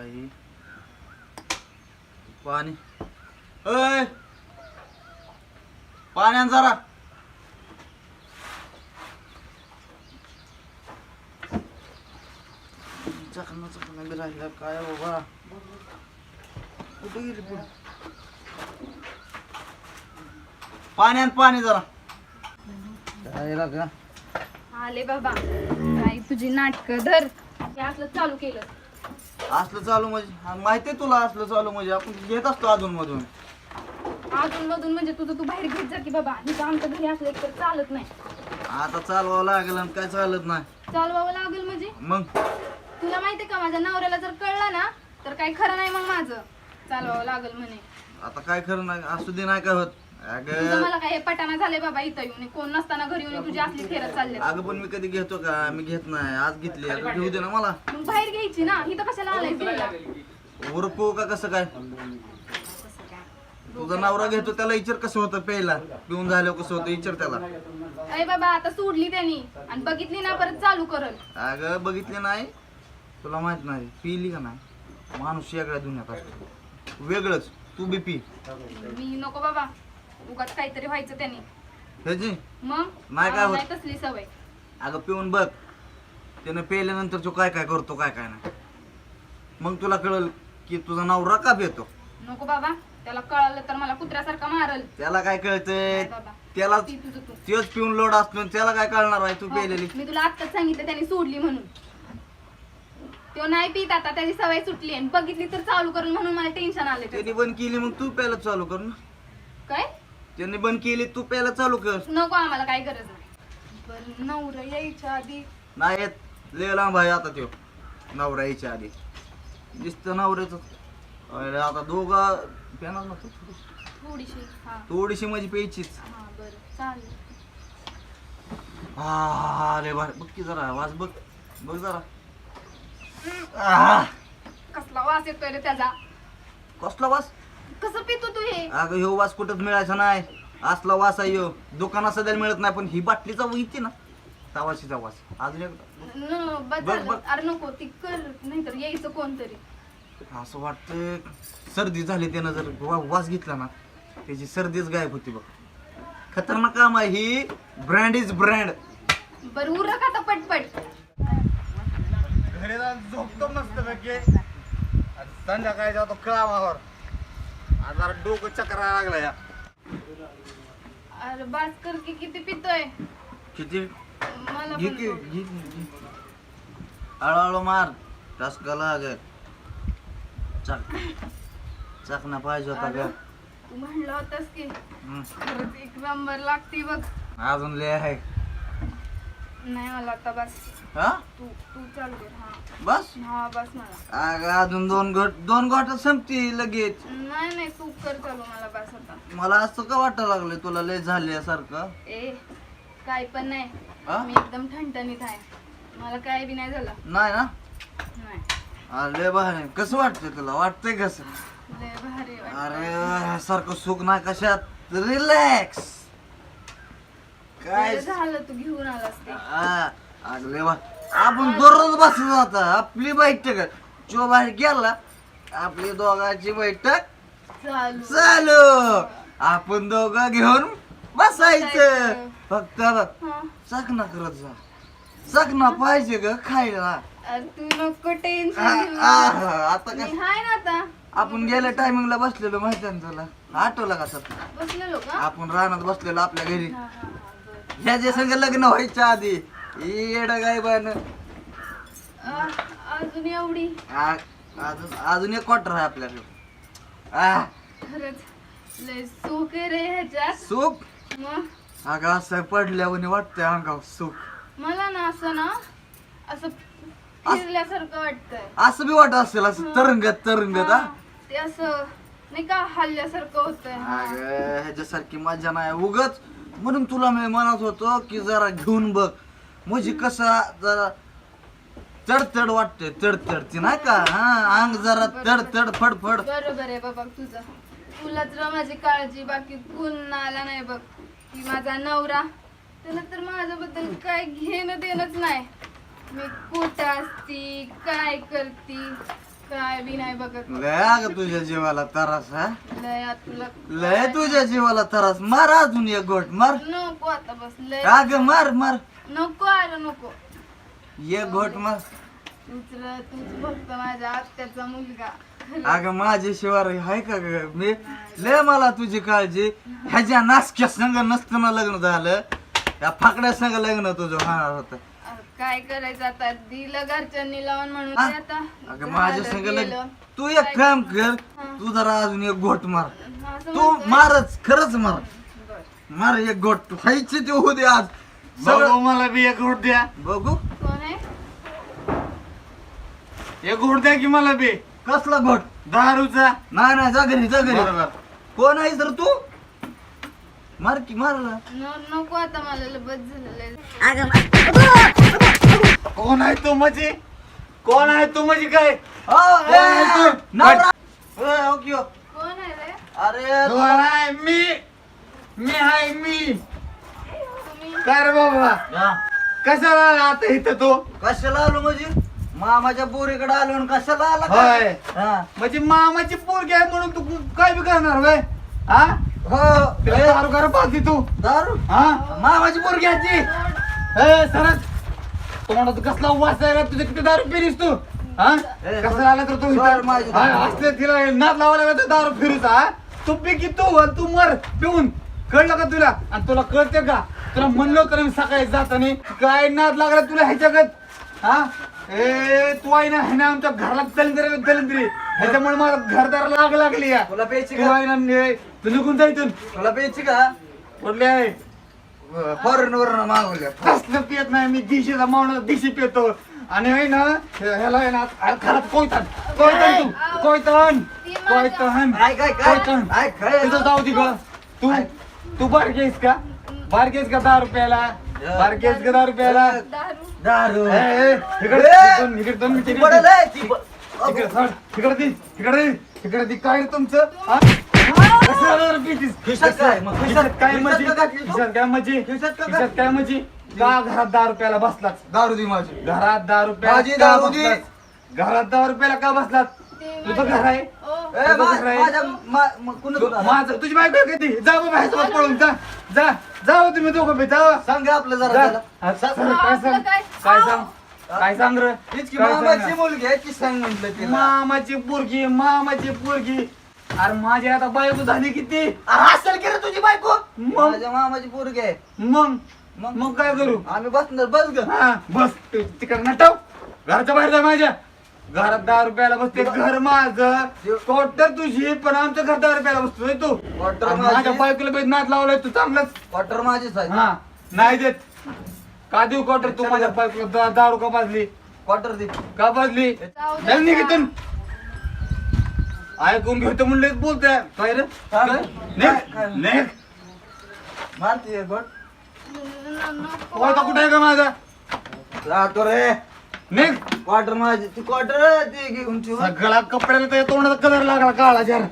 काही पाणी. अय पाण्यान जरा. चकना चकना बी राहिला काय बाबा? कुठे गेली पुढे पाण्यान पाणी जरा. काय का आले बाबा. काय तुझी नाटक धर. हे असलं चालू केलं. असलं चालू म्हणजे माहितीये तुला असलं चालू म्हणजे आपण घेत असतो अधून मधून अजून मधून म्हणजे तुझं तू बाहेर घेत जा की बाबा इथं आमच्या घरी असलं एक तर चालत नाही. आता चालवावं लागेल आणि काय चालत नाही. चालवावं लागेल म्हणजे? मग? तुला माहितीये का माझ्या नवऱ्याला जर कळलं ना तर काही खरं नाही मग माझं. चालवावं लागेल म्हणे. आता काय खरं नाही असू दे नाही काय होत. तुझं अगं मला काय हे पटाना झाले बाबा इथं येऊन. कोण नसताना घरी येऊन तुझी असली फेरत चालले अगं पण मी कधी घेतो का? मी घेत नाही. आज घेतली. आता घेऊ दे ना मला. मग बाहेर घ्यायची ना. इथं कशाला आलाय फिरायला? उरकू का? कसं काय? तुझा नवरा घेतो त्याला विचार कसं होतं प्यायला? पिऊन झाल्यावर कसं होतं? विचार त्याला. अरे बाबा आता सोडली त्यांनी. आणि बघितली ना परत चालू करल अगं बघितले नाही. तुला माहीत नाही. पिली का नाही? माणूस वेगळ्या दुनियात असतो. वेगळंच. तू बी पी. मी नको बाबा. उगाच काहीतरी व्हायचं त्यांनी. ह्याची मग? नाही काय मला होत. नाही तसली सवय. अगं पिऊन बघ. त्यानं पेल्यानंतर तो काय काय करतो काय काय नाही. मग तुला कळल की तुझा नवरा का पितो नको बाबा त्याला कळालं तर मला कुत्र्यासारखा मारल. त्याला काय कळतंय? नाही बाबा त्याला ती तुझं तू तेच पिऊन लोड असतो आणि त्याला काय कळणार आहे तू हो, पेलेली? मी तुला आत्ताच सांगितलं त्याने सोडली म्हणून. तो नाही पित आता त्याची सवय सुटली आणि बघितली तर चालू करून म्हणून मला टेन्शन आले त्यांनी बंद केली मग तू प्यायला चालू कर ना. काय? त्यांनी बंद केली तू प्यायला चालू कर. नको आम्हाला काय गरज नाही. बरं नवरा यायच्या आधी नाही येत लय लांब आहे आता त्यो नवरा यायच्या आधी. दिसतं नवऱ्याच. आता दोघा प्याणार ना तू? थोडीशी. थोडीशी हा. थोडीशी माझी प्यायचीच. हा बरं चालेल. हा अरे बार बघ की जरा वाज बघ. बघ जरा. कसला वास येतोय रे त्याचा. कसला वास? कसं पितो अगं ह्यो वास कुठंच मिळायचा नाही. असला वास आहे ह्यो. दुकानात सध्या मिळत नाही पण ही बाटलीचा इथे ना. तवाशीचा वास. अजून एक न, बस बघ, झालं. बघ. अरे नको ती कर नाहीतर यायचं कोणतरी. असं वाटतं सर्दी झाली त्यानं जर वा- वास घेतला ना त्याची सर्दीच गायब होती बघ. खतरनाक काम आहे ही. ब्रँड इज ब्रँड बरं उरक आता पटपट. घरी जाऊन झोपतो मस्त पैकी. संध्याकाळी जातो कामावर आता डोकं चक्रा लागला या अरे बास कर की किती पितोय? किती? मला पण. घे. हळूहळू मार. टसका लागेल. चक. चकना पाहिजे होता अरे, का तू म्हणलं होतास की. खरंच एक नंबर लागती बघ. अजून लय आहे. नाही मला आता बस. हा? तू तू चालू हा. बस? हा बस मला. अगं अजून दोन घट दोन घट संपती लगेच. नाही नाही तू कर चालू मला बस आता. मला असं का वाटायला लागलं तुला लय झाल्यासारखं? ए काय पण नाही. हा? मी एकदम ठणठणीत आहे. मला काय बी नाही झालं. नाही ना? नाही. अरे भारी कसं वाटतंय तुला? वाटतंय कसं? लय भारी वाटतं. अरे सारखं सुख नाही कशात रिलॅक्स काय? बरं झालं तू घेऊन आलास ते. हा, अगले वा. आपण दररोज बसत आता. आपली बैठक. जो बाहेर गेला आपली दोघांची बैठक चालू. चालू. आपण दोघं घेऊन बसायचं. फक्त हा. चकना करत जा. चकना पाहिजे ग खायला. अरे तू नको टेन्शन आ- घेऊ. आ- आता मी काय? हाय ना आता. आपण गेल्या टायमिंगला बसलेलो माहिती आहे ना तुला? आठवला का सर? बसलेलो का? आपण रानात बसलेलो आपल्या घरी. हा हा हा. ह्याच्या संग लग्न व्हायच्या आधी येड गाय बान आ, अजून एवढी? अजून अजून एक क्वार्टर आहे आपल्याकडे. आ. खरंच लय सुख आहे रे ह्याच्यात. सुख? मग? अगं असं पडल्यावर वाटतंय अंगावर सुख. मला ना असं ना असं फिरल्यासारखं वाटतंय. असं बी वाटत असेल असं तरंगत तरंगत हा? हा, ते असं नाही का हल्ल्यासारखं होतंय. अगं ह्याच्यासारखी मजा नाही. उगच म्हणून तुला मी म्हणत होतो की जरा घेऊन बघ. म्हणजे कसा जरा तडतड वाटते तडतड. ती नाही का? हा अंग जरा तडतड फडफड. बरोबर आहे बाबा तुझं. तुलाच र माझी काळजी बाकी कोण आला नाही बघ. की माझा नवरा. त्याला तर माझ्याबद्दल काय घेणं देणंच नाही. मी कुठं असती काय करती? काय बी नाही बघत. लय अगं तुझ्या जीवाला त्रास हा? लय आता तुला लय तुझ्या जीवाला त्रास. मार अजून एक गोट मार. नको आता बस लय. अगं मार मार. नको आलं नको. एक घोट मार. तूच र- तूच फक्त माझ्या आत्याचा मुलगा. अगं माझी शिवार आहे का ग? मी लय मला तुझी काळजी. ह्याच्या नासक्या संग नसताना लग्न झालं. या फाकड्या संग लग्न तुझं होणार होतं. काय करायचं आता? दिलं घरच्यांनी लावून म्हणून हा? ते आता अगं माझ्या झालं, संग गेलं. लग्न तू एक काम कर? तू जरा अजून एक घोट मार. असं तू म्हणतोय? मारच खरंच मार. बरं. मार एक घोट. व्हायची ते होऊ दे आज. सगळं बघू मला बी एक घोट द्या. बघू. कोण आहे? एक घोट द्या की मला बी. कसला घोट? दारूचा. नाही नाही जा घरी जा घरी. बरोबर. कोण आहे तर तू? मार की मारला न- नको आता मला लय बस झालेलं आहे. कोण आहे तू म्हणजे कोण आहे तू म्हणजे काय? आहे तू? कोण आहे रे? अरे कोण आहे मी. मी आहे मी. तुम्ही काय रे बाबा. कशाला आला आता इथं तू? कशाला आलो म्हणजे? मामाच्या पोरीकडे आलो आणि कशाला आला होय. काय? हा. म्हणजे मामाची पोरगी आहे म्हणून तू काय बी करणार वय हा? हो तिला ए, दारू करा पाहती तू. दारू? हा? मामाची पोरगी आजी ए सरच तोंडात कसला वास आहे? तुझे किती दारू पिलीस तू? हा? कसं आला तर तू माझी? हा. असले तिला नाद लावायला लागला तर दारू फिरूचा हा? तू पी की तू आणि तू मर पिऊन. कळलं का तुला? आणि तुला कळते का? तुला म्हणलो तर मी सकाळी जाताना काय नाद लागला तुला ह्याच्यागत हा? ए तू आहे ना हे ना आमच्या घराला दलिंद्री दलिंद्री. ह्याच्यामुळे मला घरदार लाग लागली या. तुला प्यायची तू का? आहे ना ने- तू निघून जा इथून. तुला प्यायची का? कुठले आहे. फॉरेन वरून मागवल्या कसलं पियत नाही मी दिशीचा माणूस दिशी पितो. आणि आहे ना ह्याला आहे ना खराब कोयतन. कोयतन तू कोयतन. कोयतन. काय काय काय कोयतन. काय काय तिथं जाऊ दे ग. तू तू बारकेस का? बारकेस का दहा रुपयाला? बारकेस का दहा रुपयाला? दारू. इकडे इकडे दोन ती मिनिटं पडेल, इकडे ए, ती. प- इकडे सर, इकडे दे इकडे दे इकडे दे काय रे तुमचं? हा? कशाला खिशात काय? मग खिशात काय खिशात का तू? खिशात काय खिशात का खिशात काय का घरात दहा रुपयाला बसलाच दारू दे माझी घरात दहा रुपयाला का दारू दे. बसलात? घरात दहा रुपयाला का बसलात तुझं घर आहे ओ, ए, मा- आहे? माझ्या मा- म- कुणाचं तू- दारू? माझं तुझी बायको आहे कधी जा बाबा ह्यासोबत पळून जा जा जाओ तुम्ही दोघं बी जा सांग आपलं जरा जा. त्याला. हा, सांग. सांग, काय सांग काय? काय सांग काय सांग रे हीच काय सांग मामाची मुलगी आहे की सांग म्हटलं तिला मामाची पोरगी मामाची पोरगी अरे माझी आता बायको झाली किती? अरे असेल की रे तुझी बायको? मग? माझ्या मामाची पोरगी आहे. मग? मग? मग काय करू? आम्ही बसणार बस ग. हा बस. तिकडे नटाव. घरच्या बाहेर जा माझ्या. घरात दहा रुपयाला बसते घर माझं. क्वार्टर तुझी पण आमच्या घर दहा रुपयाला बसतोय तू. क्वार्टर आणि माझी? माझ्या बायकोला बी नाद लावलाय तू चांगलंच. क्वार्टर माझीच आहे. हा नाही देत. का देऊ क्वार्टर तू माझ्या बायकोला दा- दारू का बाजली क्वार्टर दे. का बाजली जाऊ दे. चल निघ आता. इथून. ऐकून घेतो म्हणलेच बोलतोय काय रे हा? काय? काय? काय? निघ मारते गोट नको. कोयता कुठे आहे का माझा जातो रे निघ क्वार्टर माझी ती क्वार्टर ती घेऊन ठेवून सगळा कपड्याला त्या तोंडाचा कलर लागला काळा जर